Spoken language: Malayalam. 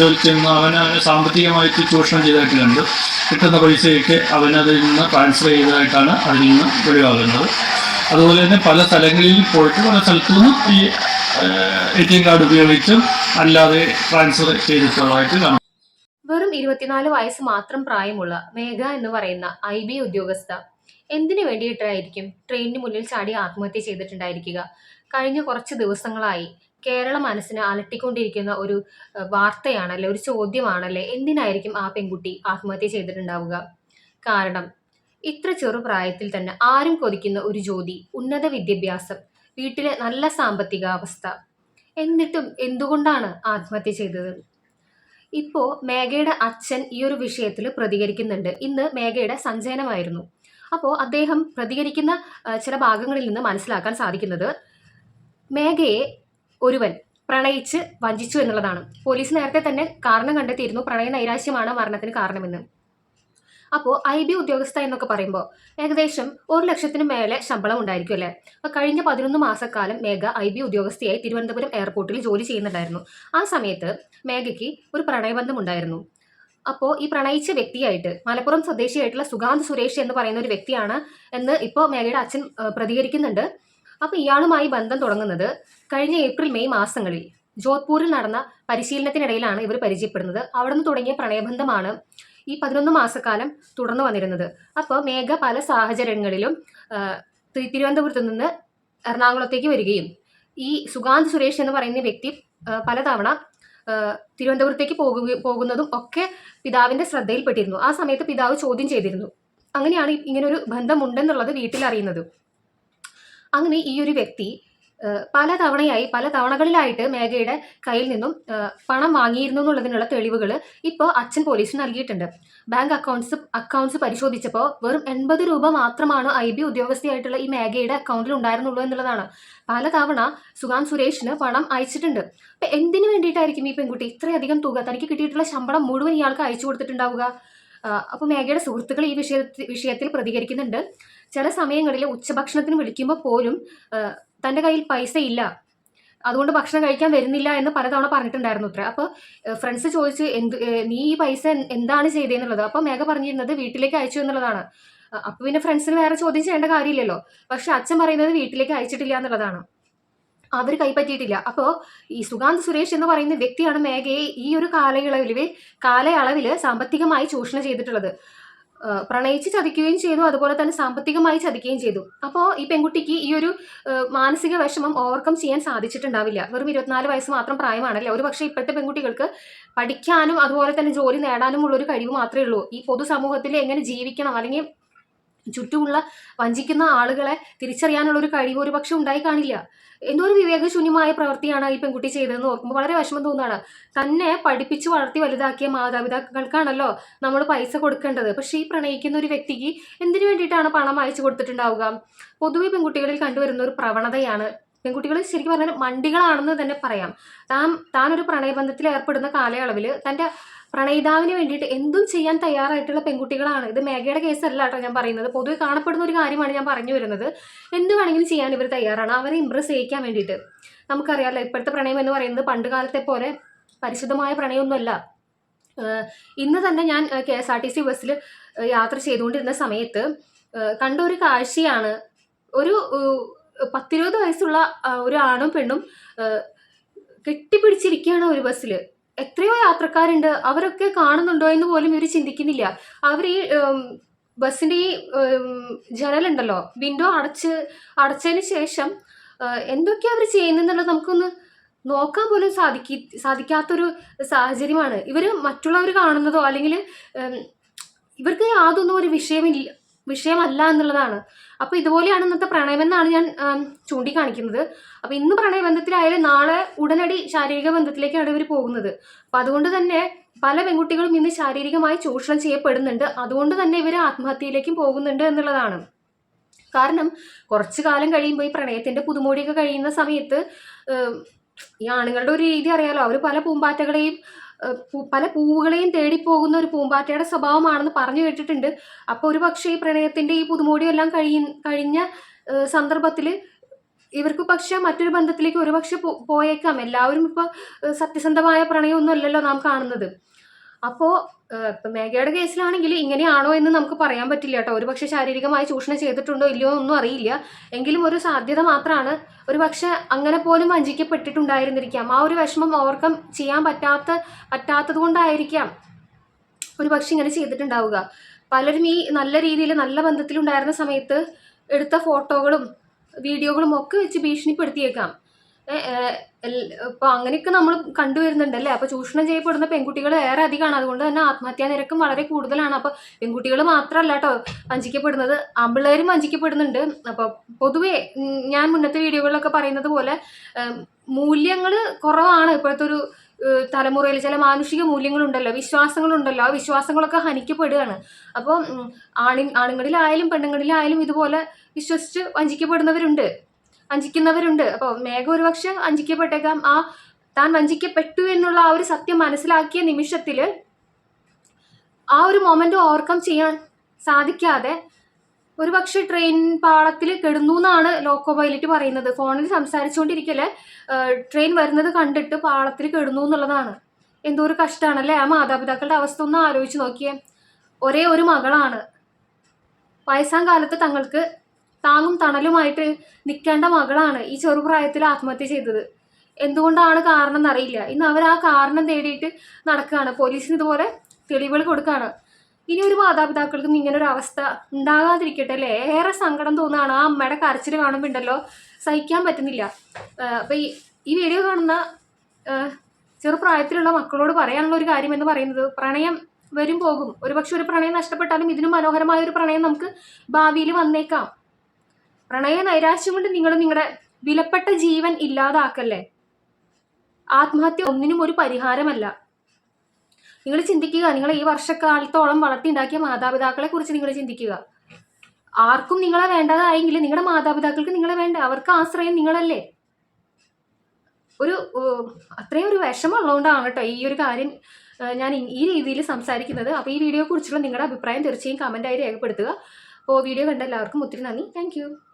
പരിശോധിച്ച് നിന്ന് അവൻ അവനെ സാമ്പത്തികമായിട്ട് ചൂഷണം ചെയ്തതായിട്ട് കണ്ടു കിട്ടുന്ന പൈസയൊക്കെ അവനതിൽ നിന്ന് ട്രാൻസ്ഫർ ചെയ്തതായിട്ടാണ് അതിൽ നിന്ന് വെളിവാകുന്നത് അതുപോലെ തന്നെ പല സ്ഥലങ്ങളിൽ പോയിട്ട് പല സ്ഥലത്തു നിന്നും ഈ എ ടി എം കാർഡ് ഉപയോഗിച്ചും അല്ലാതെ ട്രാൻസ്ഫർ ചെയ്തിട്ടുള്ളതായിട്ട് കാണാം. വെറും ഇരുപത്തിനാല് വയസ്സ് മാത്രം പ്രായമുള്ള മേഘ എന്ന് പറയുന്ന ഐ ബി ഉദ്യോഗസ്ഥ എന്തിനു വേണ്ടിയിട്ടായിരിക്കും ട്രെയിനിന് മുന്നിൽ ചാടി ആത്മഹത്യ ചെയ്തിട്ടുണ്ടായിരിക്കുക? കഴിഞ്ഞ കുറച്ച് ദിവസങ്ങളായി കേരള മനസ്സിനെ അലട്ടിക്കൊണ്ടിരിക്കുന്ന ഒരു വാർത്തയാണല്ലേ ഒരു ചോദ്യമാണല്ലേ എന്തിനായിരിക്കും ആ പെൺകുട്ടി ആത്മഹത്യ ചെയ്തിട്ടുണ്ടാവുക? കാരണം ഇത്ര ചെറുപ്രായത്തിൽ തന്നെ ആരും കൊതിക്കുന്ന ഒരു ജോലി ഉന്നത വിദ്യാഭ്യാസം വീട്ടിലെ നല്ല സാമ്പത്തിക അവസ്ഥ എന്നിട്ടും എന്തുകൊണ്ടാണ് ആത്മഹത്യ ചെയ്തത്? ഇപ്പോ മേഘയുടെ അച്ഛൻ ഈ ഒരു വിഷയത്തിൽ പ്രതികരിക്കുന്നുണ്ട്. ഇന്ന് മേഘയുടെ സഞ്ചയനമായിരുന്നു. അപ്പോൾ അദ്ദേഹം പ്രതികരിക്കുന്ന ചില ഭാഗങ്ങളിൽ നിന്ന് മനസ്സിലാക്കാൻ സാധിക്കുന്നത് മേഘയെ ഒരുവൻ പ്രണയിച്ച് വഞ്ചിച്ചു എന്നുള്ളതാണ്. പോലീസ് നേരത്തെ തന്നെ കാരണം കണ്ടെത്തിയിരുന്നു. പ്രണയ നൈരാശ്യമാണ് മരണത്തിന് കാരണമെന്ന്. അപ്പോൾ ഐ ബി ഉദ്യോഗസ്ഥ എന്നൊക്കെ പറയുമ്പോൾ ഏകദേശം ഒരു ലക്ഷത്തിന് മേലെ ശമ്പളം ഉണ്ടായിരിക്കും അല്ലേ? അപ്പോൾ കഴിഞ്ഞ പതിനൊന്ന് മാസക്കാലം മേഘ ഐ ബി ഉദ്യോഗസ്ഥയായി തിരുവനന്തപുരം എയർപോർട്ടിൽ ജോലി ചെയ്യുന്നുണ്ടായിരുന്നു. ആ സമയത്ത് മേഘയ്ക്ക് ഒരു പ്രണയബന്ധം ഉണ്ടായിരുന്നു. അപ്പോൾ ഈ പ്രണയിച്ച വ്യക്തിയായിട്ട് മലപ്പുറം സ്വദേശിയായിട്ടുള്ള സുഗാന്ത് സുരേഷ് എന്ന് പറയുന്ന ഒരു വ്യക്തിയാണ് എന്ന് ഇപ്പോൾ മേഘയുടെ അച്ഛൻ പ്രതികരിക്കുന്നുണ്ട്. അപ്പോൾ ഇയാളുമായി ബന്ധം തുടങ്ങുന്നത് കഴിഞ്ഞ ഏപ്രിൽ മെയ് മാസങ്ങളിൽ. ജോധ്പൂരിൽ നടന്ന പരിശീലനത്തിനിടയിലാണ് ഇവർ പരിചയപ്പെടുന്നത്. അവിടെ നിന്ന് തുടങ്ങിയ പ്രണയബന്ധമാണ് ഈ പതിനൊന്ന് മാസക്കാലം തുടർന്നു വന്നിരുന്നത്. അപ്പോൾ മേഘ പല സാഹചര്യങ്ങളിലും തിരുവനന്തപുരത്ത് നിന്ന് എറണാകുളത്തേക്ക് വരികയും ഈ സുഗാന്ത് സുരേഷ് എന്ന് പറയുന്ന വ്യക്തി പലതവണ തിരുവനന്തപുരത്തേക്ക് പോകുക പോകുന്നതും ഒക്കെ പിതാവിന്റെ ശ്രദ്ധയിൽപ്പെട്ടിരുന്നു. ആ സമയത്ത് പിതാവ് ചോദ്യം ചെയ്തിരുന്നു. അങ്ങനെയാണ് ഇങ്ങനൊരു ബന്ധമുണ്ടെന്നുള്ളത് വീട്ടിൽ അറിയുന്നത് അങ്ങനെ ഈ ഒരു വ്യക്തി പല തവണയായി പല തവണകളിലായിട്ട് മേഘയുടെ കയ്യിൽ നിന്നും പണം വാങ്ങിയിരുന്നു എന്നുള്ളതിനുള്ള തെളിവുകൾ ഇപ്പോൾ അച്ഛൻ പോലീസിന് നൽകിയിട്ടുണ്ട്. ബാങ്ക് അക്കൗണ്ട്സ് അക്കൗണ്ട്സ് പരിശോധിച്ചപ്പോൾ വെറും എൺപത് രൂപ മാത്രമാണ് ഐ ബി ഉദ്യോഗസ്ഥയായിട്ടുള്ള ഈ മേഘയുടെ അക്കൗണ്ടിൽ ഉണ്ടായിരുന്നുള്ളൂ എന്നുള്ളതാണ്. പല തവണ സുഗാന്ത് സുരേഷിന് പണം അയച്ചിട്ടുണ്ട്. അപ്പൊ എന്തിനു വേണ്ടിയിട്ടായിരിക്കും ഈ പെൺകുട്ടി ഇത്രയധികം തുക തനിക്ക് കിട്ടിയിട്ടുള്ള ശമ്പളം മുഴുവൻ ഇയാൾക്ക് അയച്ചു കൊടുത്തിട്ടുണ്ടാവുക? ആ, അപ്പൊ മേഘയുടെ സുഹൃത്തുക്കൾ ഈ വിഷയത്തിൽ വിഷയത്തിൽ പ്രതികരിക്കുന്നുണ്ട്. ചില സമയങ്ങളിൽ ഉച്ചഭക്ഷണത്തിന് വിളിക്കുമ്പോൾ പോലും തന്റെ കയ്യിൽ പൈസ ഇല്ല. അതുകൊണ്ട് ഭക്ഷണം കഴിക്കാൻ വരുന്നില്ല എന്ന് പലതവണ പറഞ്ഞിട്ടുണ്ടായിരുന്നു അത്ര അപ്പോൾ ഫ്രണ്ട്സ് ചോദിച്ചു എന്ത് നീ ഈ പൈസ എന്താണ് ചെയ്തതെന്നുള്ളത് അപ്പോൾ മേഘ പറഞ്ഞിരുന്നത് വീട്ടിലേക്ക് അയച്ചു എന്നുള്ളതാണ്. അപ്പോൾ അപ്പൊ പിന്നെ ഫ്രണ്ട്സിന് വേറെ ചോദ്യം ചെയ്യേണ്ട കാര്യമില്ലല്ലോ. പക്ഷെ അച്ഛൻ പറയുന്നത് വീട്ടിലേക്ക് അയച്ചിട്ടില്ല എന്നുള്ളതാണ്. അവർ കൈപ്പറ്റിയിട്ടില്ല. അപ്പോൾ ഈ സുഗാന്ത് സുരേഷ് എന്ന് പറയുന്ന വ്യക്തിയാണ് മേഘയെ ഈ ഒരു കാലയളവിൽ കാലയളവിൽ സാമ്പത്തികമായി ചൂഷണം ചെയ്തിട്ടുള്ളത്. പ്രണയിച്ച് ചതിക്കുകയും ചെയ്തു അതുപോലെ തന്നെ സാമ്പത്തികമായി ചതിക്കുകയും ചെയ്തു. അപ്പോൾ ഈ പെൺകുട്ടിക്ക് ഈ ഒരു മാനസിക വിഷമം ഓവർകം ചെയ്യാൻ സാധിച്ചിട്ടുണ്ടാവില്ല. വെറും ഇരുപത്തിനാല് വയസ്സ് മാത്രം പ്രായമാണല്ലേ ഒരു പക്ഷേ ഇപ്പോഴത്തെ പെൺകുട്ടികൾക്ക് പഠിക്കാനും അതുപോലെ തന്നെ ജോലി നേടാനും ഉള്ള ഒരു കഴിവ് മാത്രമേ ഉള്ളൂ. ഈ പൊതുസമൂഹത്തിൽ എങ്ങനെ ജീവിക്കണം? അല്ലെങ്കിൽ ചുറ്റുമുള്ള വഞ്ചിക്കുന്ന ആളുകളെ തിരിച്ചറിയാനുള്ള ഒരു കഴിവ് ഒരു പക്ഷെ ഉണ്ടായി കാണില്ല. എന്തോ ഒരു വിവേകശൂന്യമായ പ്രവൃത്തിയാണ് ഈ പെൺകുട്ടി ചെയ്തതെന്ന് ഓർക്കുമ്പോൾ വളരെ വിഷമം തോന്നുകയാണ്. തന്നെ പഠിപ്പിച്ച് വളർത്തി വലുതാക്കിയ മാതാപിതാക്കൾക്കാണല്ലോ നമ്മൾ പൈസ കൊടുക്കേണ്ടത്. പക്ഷേ ഈ പ്രണയിക്കുന്ന ഒരു വ്യക്തിക്ക് എന്തിനു വേണ്ടിയിട്ടാണ് പണം അയച്ചു കൊടുത്തിട്ടുണ്ടാവുക? പൊതുവെ പെൺകുട്ടികളിൽ കണ്ടുവരുന്ന ഒരു പ്രവണതയാണ് പെൺകുട്ടികൾ ശരിക്കും പറഞ്ഞാൽ മണ്ടികളാണെന്ന് തന്നെ പറയാം. താൻ താൻ ഒരു പ്രണയബന്ധത്തിൽ ഏർപ്പെടുന്ന കാലയളവിൽ തന്റെ പ്രണയിതാവിന് വേണ്ടിയിട്ട് എന്തും ചെയ്യാൻ തയ്യാറായിട്ടുള്ള പെൺകുട്ടികളാണ്. ഇത് മേഘയുടെ കേസല്ല കേട്ടോ ഞാൻ പറയുന്നത്. പൊതുവെ കാണപ്പെടുന്ന ഒരു കാര്യമാണ് ഞാൻ പറഞ്ഞു വരുന്നത്. എന്ത് വേണമെങ്കിലും ചെയ്യാൻ ഇവർ തയ്യാറാണ്. അവരെ ഇമ്പ്രസ് ചെയ്യിക്കാൻ വേണ്ടിയിട്ട്. നമുക്കറിയാമല്ലോ ഇപ്പോഴത്തെ പ്രണയം എന്ന് പറയുന്നത് പണ്ട് കാലത്തെ പോലെ പരിശുദ്ധമായ പ്രണയമൊന്നുമല്ല. ഇന്ന് തന്നെ ഞാൻ K S R T C ബസ്സിൽ യാത്ര ചെയ്തുകൊണ്ടിരുന്ന സമയത്ത് കണ്ട ഒരു കാഴ്ചയാണ്. ഒരു പത്തിരുപത് വയസ്സുള്ള ഒരു ആണും പെണ്ണും കെട്ടിപ്പിടിച്ചിരിക്കുകയാണ് ഒരു ബസ്സിൽ എത്രയോ യാത്രക്കാരുണ്ട്. അവരൊക്കെ കാണുന്നുണ്ടോ എന്ന് പോലും ഇവർ ചിന്തിക്കുന്നില്ല. അവർ ഈ ബസ്സിന്റെ ഈ ജനലുണ്ടല്ലോ. വിൻഡോ അടച്ച് അടച്ചതിന് ശേഷം എന്തൊക്കെയാണ് അവർ ചെയ്യുന്നെന്നുള്ളത് നമുക്കൊന്ന് നോക്കാൻ പോലും സാധിക്കി സാധിക്കാത്തൊരു സാഹചര്യമാണ്. ഇവർ മറ്റുള്ളവർ കാണുന്നതോ അല്ലെങ്കിൽ ഇവർക്ക് യാതൊന്നും ഒരു വിഷയമില്ല വിഷയമല്ല എന്നുള്ളതാണ്. അപ്പൊ ഇതുപോലെയാണ് ഇന്നത്തെ പ്രണയമെന്നാണ് ഞാൻ ചൂണ്ടിക്കാണിക്കുന്നത്. അപ്പൊ ഇന്ന് പ്രണയബന്ധത്തിലായാലും നാളെ ഉടനടി ശാരീരിക ബന്ധത്തിലേക്കാണ് ഇവർ പോകുന്നത്. അപ്പോൾ അതുകൊണ്ട് തന്നെ പല പെൺകുട്ടികളും ഇന്ന് ശാരീരികമായി ചൂഷണം ചെയ്യപ്പെടുന്നുണ്ട്. അതുകൊണ്ട് തന്നെ ഇവർ ആത്മഹത്യയിലേക്കും പോകുന്നുണ്ട് എന്നുള്ളതാണ്. കാരണം കുറച്ചു കാലം കഴിയുമ്പോൾ ഈ പ്രണയത്തിന്റെ പുതുമോടിയൊക്കെ കഴിയുന്ന സമയത്ത് ഈ ആണുങ്ങളുടെ ഒരു രീതി അറിയാലോ. അവർ പല പൂമ്പാറ്റകളെയും പല പൂവുകളെയും തേടിപ്പോകുന്ന ഒരു പൂമ്പാറ്റയുടെ സ്വഭാവമാണെന്ന് പറഞ്ഞു കേട്ടിട്ടുണ്ട്. അപ്പോൾ ഒരു പക്ഷേ ഈ പ്രണയത്തിന്റെ ഈ പുതുമോടിയെല്ലാം കഴിയ കഴിഞ്ഞ സന്ദർഭത്തിൽ ഇവർക്ക് പക്ഷെ മറ്റൊരു ബന്ധത്തിലേക്ക് ഒരുപക്ഷെ പോയേക്കാം. എല്ലാവരും ഇപ്പോൾ സത്യസന്ധമായ പ്രണയമൊന്നും അല്ലല്ലോ നാം കാണുന്നത്. അപ്പോൾ ഇപ്പം മേഘയുടെ കേസിലാണെങ്കിൽ ഇങ്ങനെയാണോ എന്ന് നമുക്ക് പറയാൻ പറ്റില്ല കേട്ടോ. ഒരു പക്ഷെ ശാരീരികമായി ചൂഷണം ചെയ്തിട്ടുണ്ടോ ഇല്ലയോ ഒന്നും അറിയില്ല. എങ്കിലും ഒരു സാധ്യത മാത്രമാണ്. ഒരു പക്ഷെ അങ്ങനെ പോലും വഞ്ചിക്കപ്പെട്ടിട്ടുണ്ടായിരുന്നിരിക്കാം. ആ ഒരു വിഷമം ഓവർകം ചെയ്യാൻ പറ്റാത്ത പറ്റാത്തത് കൊണ്ടായിരിക്കാം ഒരു പക്ഷെ ഇങ്ങനെ ചെയ്തിട്ടുണ്ടാവുക. പലരും ഈ നല്ല രീതിയിൽ നല്ല ബന്ധത്തിലുണ്ടായിരുന്ന സമയത്ത് എടുത്ത ഫോട്ടോകളും വീഡിയോകളും ഒക്കെ വെച്ച് ഭീഷണിപ്പെടുത്തിയേക്കാം. ഇപ്പോൾ അങ്ങനെയൊക്കെ നമ്മൾ കണ്ടുവരുന്നുണ്ട് അല്ലേ അപ്പോൾ ചൂഷണം ചെയ്യപ്പെടുന്ന പെൺകുട്ടികൾ ഏറെ അധികമാണ്. അതുകൊണ്ട് തന്നെ ആത്മഹത്യാ നിരക്കും വളരെ കൂടുതലാണ്. അപ്പോൾ പെൺകുട്ടികൾ മാത്രമല്ല കേട്ടോ വഞ്ചിക്കപ്പെടുന്നത്. ആമ്പിള്ളേരും വഞ്ചിക്കപ്പെടുന്നുണ്ട്. അപ്പോൾ പൊതുവേ ഞാൻ മുന്നത്തെ വീഡിയോകളിലൊക്കെ പറയുന്നത് പോലെ മൂല്യങ്ങൾ കുറവാണ്. ഇപ്പോഴത്തെ ഒരു തലമുറയിൽ ചില മാനുഷിക മൂല്യങ്ങളുണ്ടല്ലോ. വിശ്വാസങ്ങളുണ്ടല്ലോ. ആ വിശ്വാസങ്ങളൊക്കെ ഹനിക്കപ്പെടുകയാണ്. അപ്പോൾ ആണി ആണുങ്ങളിലായാലും പെണ്ണുങ്ങളിലായാലും ഇതുപോലെ വിശ്വസിച്ച് വഞ്ചിക്കപ്പെടുന്നവരുണ്ട്. വഞ്ചിക്കുന്നവരുണ്ട്. അപ്പോൾ മേഘ ഒരുപക്ഷെ വഞ്ചിക്കപ്പെട്ടേക്കാം. ആ താൻ വഞ്ചിക്കപ്പെട്ടു എന്നുള്ള ആ ഒരു സത്യം മനസ്സിലാക്കിയ നിമിഷത്തിൽ ആ ഒരു മൊമെന്റ് ഓവർകം ചെയ്യാൻ സാധിക്കാതെ ഒരുപക്ഷെ ട്രെയിൻ പാളത്തിൽ കെടുന്നു എന്നാണ് ലോക്കോ പൈലറ്റ് പറയുന്നത്. ഫോണിൽ സംസാരിച്ചുകൊണ്ടിരിക്കൽ ട്രെയിൻ വരുന്നത് കണ്ടിട്ട് പാളത്തിൽ കെടുന്നു എന്നുള്ളതാണ്. എന്തോ ഒരു കഷ്ടമാണല്ലേ? ആ മാതാപിതാക്കളുടെ അവസ്ഥ ഒന്ന് ആലോചിച്ച് നോക്കിയേ. ഒരേ ഒരു മകളാണ്. വയസ്സാം കാലത്ത് തങ്ങൾക്ക് താങ്ങും തണലുമായിട്ട് നിൽക്കേണ്ട മകളാണ് ഈ ചെറുപ്രായത്തിൽ ആത്മഹത്യ ചെയ്തത്. എന്തുകൊണ്ടാണ് കാരണം എന്നറിയില്ല. ഇന്ന് അവർ ആ കാരണം തേടിയിട്ട് നടക്കുകയാണ്. പോലീസിന് ഇതുപോലെ തെളിവുകൾ കൊടുക്കുകയാണ്. ഇനി ഒരു മാതാപിതാക്കൾക്കും ഇങ്ങനെ ഒരു അവസ്ഥ ഉണ്ടാകാതിരിക്കട്ടെ അല്ലേ? ഏറെ സങ്കടം തോന്നുകയാണ്. ആ അമ്മയുടെ കരച്ചിൽ കാണുമ്പോൾ ഉണ്ടല്ലോ സഹിക്കാൻ പറ്റുന്നില്ല. അപ്പം ഈ ഈ വീഡിയോ കാണുന്ന ചെറുപ്രായത്തിലുള്ള മക്കളോട് പറയാനുള്ള ഒരു കാര്യം എന്ന് പറയുന്നത് പ്രണയം വരും പോകും. ഒരുപക്ഷെ ഒരു പ്രണയം നഷ്ടപ്പെട്ടാലും ഇതിനും മനോഹരമായ ഒരു പ്രണയം നമുക്ക് ഭാവിയിൽ വന്നേക്കാം. പ്രണയ നൈരാശ്യം കൊണ്ട് നിങ്ങൾ നിങ്ങളുടെ വിലപ്പെട്ട ജീവൻ ഇല്ലാതാക്കല്ലേ? ആത്മഹത്യ ഒന്നിനും ഒരു പരിഹാരമല്ല. നിങ്ങൾ ചിന്തിക്കുക നിങ്ങൾ ഈ വർഷക്കാലത്തോളം വളർത്തിയുണ്ടാക്കിയ മാതാപിതാക്കളെ കുറിച്ച് നിങ്ങൾ ചിന്തിക്കുക. ആർക്കും നിങ്ങളെ വേണ്ടതായെങ്കിൽ നിങ്ങളുടെ മാതാപിതാക്കൾക്ക് നിങ്ങളെ വേണ്ട അവർക്ക് ആശ്രയം നിങ്ങളല്ലേ? ഒരു അത്രയും ഒരു വിഷമമുള്ളതുകൊണ്ടാണ് കേട്ടോ ഈ ഒരു കാര്യം ഞാൻ ഈ- രീതിയിൽ സംസാരിക്കുന്നത്. അപ്പോൾ ഈ വീഡിയോയെ കുറിച്ചുള്ള നിങ്ങളുടെ അഭിപ്രായം തീർച്ചയായും കമന്റായി രേഖപ്പെടുത്തുക. അപ്പോൾ വീഡിയോ കണ്ട എല്ലാവർക്കും ഒത്തിരി നന്ദി. താങ്ക്